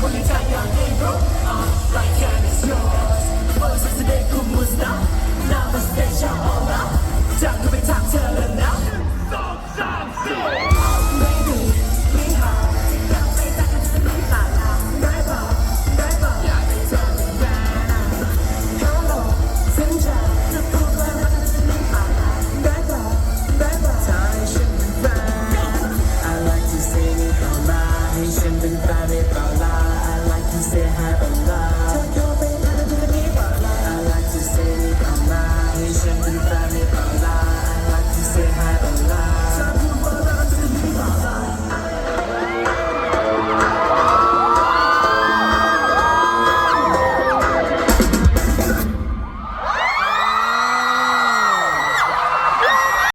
Kulitanya negro Our right hand is yours Voices today kumusta Now the stage are up. now Time to be time telling now